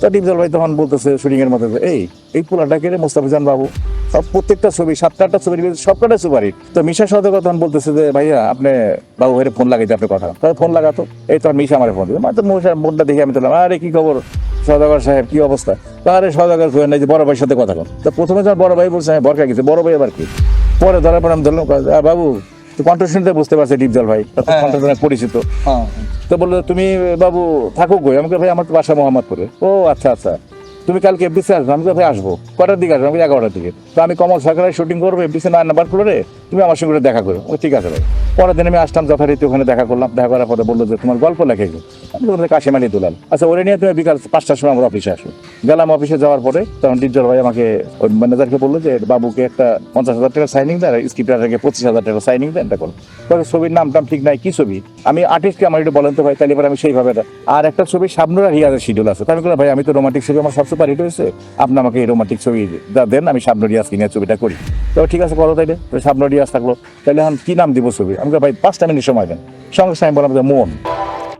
তা ডিপজল ভাই তখন বলতেছে শুটিং এর মধ্যে এই এই পোলাটাকে রে মোস্তাফিজান বাবু? সব প্রত্যেকটা ছবি, সাতটা আটটা ছবির সবকটা সুপারিট তো মিশা সদাগর তখন বলতেছে যে, ভাইয়া, আপনি বাবু ভাইয়ের ফোন লাগাইতে আপনি কথা তাহলে ফোন লাগাতো, এই তখন মিশা আমার ফোন দিল মানে তো মশার মোডটা দেখে আমি বললাম, আরে, কি খবর সদাগর সাহেব, কি অবস্থা? আরে সদাগর কই নাই যে বড় ভাইয়ের সাথে কথা কন তো প্রথমে যখন বড় ভাই বলছে হ্যাঁ বরকা গেছে। বড় ভাই আবার কি? পরে ধরার পর আমি ধরলাম, বাবু তো কণ্ঠ শুনতে বুঝতে পারছে ডিপজল ভাই তো হ্যাঁ। অনেক পরিচিত। হ্যাঁ তো বলল তুমি বাবু থাকো গো আমাকে ভাই আমার তো বাসা মোহাম্মদপুরে। ও আচ্ছা আচ্ছা। তুমি কালকে এফডিসি আসবে? আমি তো ভাই আসব। কটার দিকে আসব? আমি এগারোটার দিকে। তো আমি কমল সরকারের শুটিং করব এফডিসি নয় নাম্বার ফ্লোরে তুমি আমার সঙ্গে দেখা করো। ও ঠিক আছে ভাই। পরের দিন আমি আসলাম, যথারীতি ওখানে দেখা করলাম। দেখা করার পরে বলল যে, তোমার গল্প লেখে কি? আমি কাশিম আলী দুলাল। আচ্ছা ওরে নিয়ে তুমি বিকাল পাঁচটার সময় আমার অফিসে আসো। গেলাম অফিসে যাওয়ার পরে তখন ডিপজল ভাই আমাকে, ওই ম্যানেজারকে বলল যে, বাবুকে একটা পঞ্চাশ হাজার টাকা সাইনিং দেয় স্ক্রিপ্টারকে পঁচিশ হাজার টাকা সাইনিং দেন, এটা করো। তবে ছবির নাম টাম ঠিক নাই, কি ছবি? আমি আর্টিস্টকে আমার একটু বলেন তো ভাই, তাহলে এবার আমি সেইভাবে আর একটা ছবি শাবনুরা রিয়াজের শিডিউল আছে। আমি বললাম, ভাই, আমি তো রোমান্টিক ছবি আমার সব সুপার হিট হয়েছে। আপনি আমাকে এই রোমান্টিক ছবি দেন, আমি শাবনুর রিয়াজকে নিয়ে ছবিটা করি। তো ঠিক আছে, করো তাইলে। তো শাবনুর রিয়াজ থাকল। তাহলে এখন কি নাম দিব ছবি আমি বললাম, ভাই পাঁচটা মিনিট সময় দেন। সঙ্গে সঙ্গে বললাম মন।